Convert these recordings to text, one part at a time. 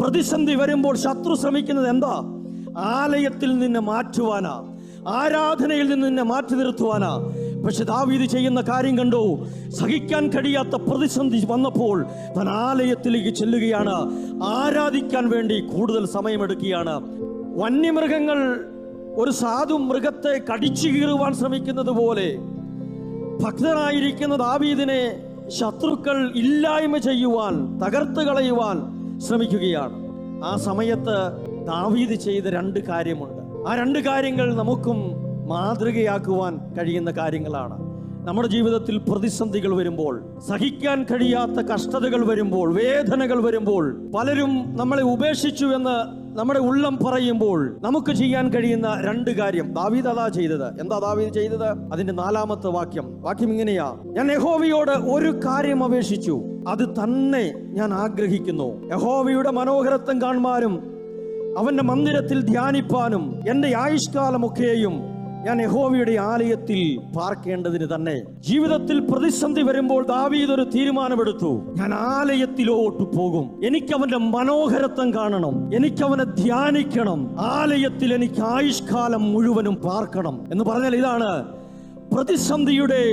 പ്രതിസന്ധി വരുമ്പോൾ ശത്രു ശ്രമിക്കുന്നത് എന്താ? ആലയത്തിൽ നിന്നെ മാറ്റുവാനാ. ആരാധനയിൽ നിന്ന് നിന്നെ മാറ്റി നിർത്തുവാനാ. പക്ഷെ ദാവീദ് ചെയ്യുന്ന കാര്യം കണ്ടു? സഹിക്കാൻ കഴിയാത്ത പ്രതിസന്ധി വന്നപ്പോൾ താൻ ആലയത്തിലേക്ക് ചെല്ലുകയാണ്. ആരാധിക്കാൻ വേണ്ടി കൂടുതൽ സമയമെടുക്കുകയാണ്. വന്യമൃഗങ്ങൾ ഒരു സാധു മൃഗത്തെ കടിച്ചു കീറുവാൻ ശ്രമിക്കുന്നത് പോലെ ഭക്തനായിരിക്കുന്ന ദാവീദിനെ ശത്രുക്കൾ ഇല്ലായ്മ ചെയ്യുവാൻ തകർത്ത് കളയുവാൻ ശ്രമിക്കുകയാണ്. ആ സമയത്ത് ദാവീദ് ചെയ്ത രണ്ട് കാര്യമുണ്ട്. ആ രണ്ട് കാര്യങ്ങൾ നമുക്കും മാതൃകയാക്കുവാൻ കഴിയുന്ന കാര്യങ്ങളാണ്. നമ്മുടെ ജീവിതത്തിൽ പ്രതിസന്ധികൾ വരുമ്പോൾ സഹിക്കാൻ കഴിയാത്ത കഷ്ടതകൾ വരുമ്പോൾ വേദനകൾ വരുമ്പോൾ പലരും നമ്മളെ ഉപേക്ഷിച്ചു എന്ന് നമ്മുടെ ഉള്ളം പറയുമ്പോൾ നമുക്ക് ചെയ്യാൻ കഴിയുന്ന രണ്ട് കാര്യം. ദാവീദ് അതാ ചെയ്തത്. എന്താ ദാവീദ് ചെയ്തത്? അതിന്റെ നാലാമത്തെ വാക്യം. വാക്യം ഇങ്ങനെയാ. ഞാൻ യഹോവയോട് ഒരു കാര്യം അപേക്ഷിച്ചു. അത് തന്നെ ഞാൻ ആഗ്രഹിക്കുന്നു. യഹോവയുടെ മനോഹരത്വം കാണുവാനും അവന്റെ മന്ദിരത്തിൽ ധ്യാനിപ്പാനും എന്റെ ആയുഷ്കാലമൊക്കെയും ഞാൻ യഹോവയുടെ ആലയത്തിൽ പാർക്കേണ്ടതിന് തന്നെ ജീവിതത്തിൽ പ്രതിസന്ധി വരുമ്പോൾ ദാവീദ് ഒരു തീരുമാനമെടുത്തു. ഞാൻ ആലയത്തിലോട്ട് പോകും. എനിക്ക് അവന്റെ മനോഹരത്വം കാണണം. എനിക്ക് അവനെ ധ്യാനിക്കണം. ആലയത്തിൽ എനിക്ക് ആയുഷ്കാലം മുഴുവനും പാർക്കണം എന്ന് പറഞ്ഞാൽ ഇതാണ് പ്രതിസന്ധിയുടെ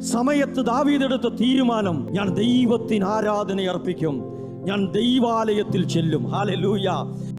സമയത്ത് ദാവീദ് എടുത്ത തീരുമാനം. ഞാൻ ദൈവത്തിന് ആരാധന അർപ്പിക്കും ഞാൻ ദൈവാലയത്തിൽ ചെല്ലും. ഹാലലൂയ